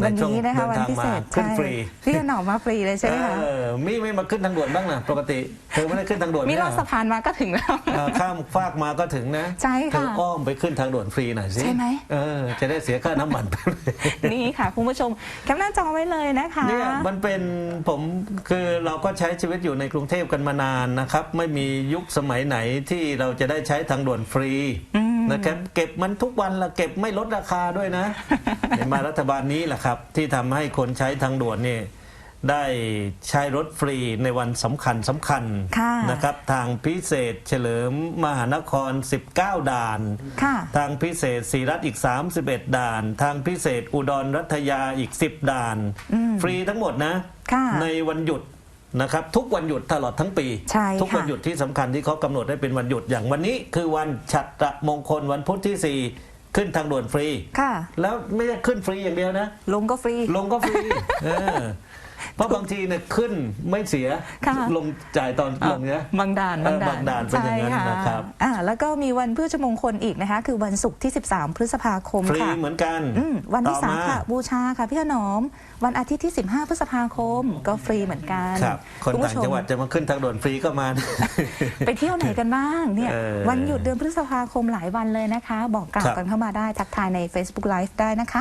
ในวันช่วงนี้นะคะเดิวันทางพิเศมาษขึ้นใช่ฟรีพี่ถนอมมาฟรีเลยใช่ไหมคะเออมีไม่มาขึ้นทางด่วนบ้างนะปกติเธอไม่ได้ขึ้นทางด่วนมีรอดไใช่สะพานมาก็ถึงแล้วเออข้ามฟากมาก็ถึงนะใช่ค่ะเธออ้อมไปขึ้นทางด่วนฟรีหน่อยสิใช่ไหมเออจะได้เสียค่าน้ำมันนี่ค่ะคุณผู้ชมแคปหน้าจอไว้เลยนะคะเนี่ยมันเป็นผมคือเราก็ใช้ชีวิตอยู่ในกรุงเทพกันมานานนะครับ ไม่มียุคสมัยไหนที่เราจะได้ใช้ทางด่วนฟรีอืม นะครับเก็บมันทุกวันละเก็บไม่ลดราคาด้วยนะ เห็นมารัฐบาลนี้แหละครับ ที่ทำให้คนใช้ทางด่วนนี่ได้ใช้รถฟรีในวันสำคัญสำคัญค่ะนะครับ ทางพิเศษเฉลิมมหานคร 19 ด่านค่ะทางพิเศษศรีรัตน์อีก 31 ด่าน ทางพิเศษอุดรรัตยาอีก 10 ด่านอืมฟรีทั้งหมดนะค่ะในวันหยุด นะครับทุกวันหยุดตลอดทั้งปี ใช่ทุกวันค่ะหยุดที่สำคัญที่เขากำหนดให้เป็นวันหยุดอย่างวันนี้ คือวันฉัตรมงคลวันพุธที่ 4 ขึ้นทางด่วนฟรี ค่ะ แล้วไม่ใช่ขึ้นฟรีอย่างเดียวนะ ลงก็ฟรี ลงก็ฟรี เออ เพราะบางทีเนี่ยขึ้นไม่เสียค่ะ ลงจ่ายตอนลงเนี่ย บางด่านเออบางด่านเป็นอย่างนั้นใช่นะครับ อ่าแล้วก็มีวันพฤชมงคลอีกนะคะ คือวันศุกร์ที่ 13 พฤษภาคมฟรีค่ะเหมือนกันอืมวันที่ต่อสามค่ะ บูชาค่ะพี่ถนอม วันอาทิตย์ที่ 15 พฤษภาคมก็ฟรีเหมือนกันครับ คนณต่างผู้ชม จังหวัดจะมาขึ้นทางด่วนฟรีก็มา ไปเที่ยวไหนกันบ้างเนี่ยเออวันหยุดเดือนพฤษภาคมหลายวันเลยนะคะ บอกกล่าวครับ กันเข้ามาได้ทักทายใน Facebook Live ได้นะคะ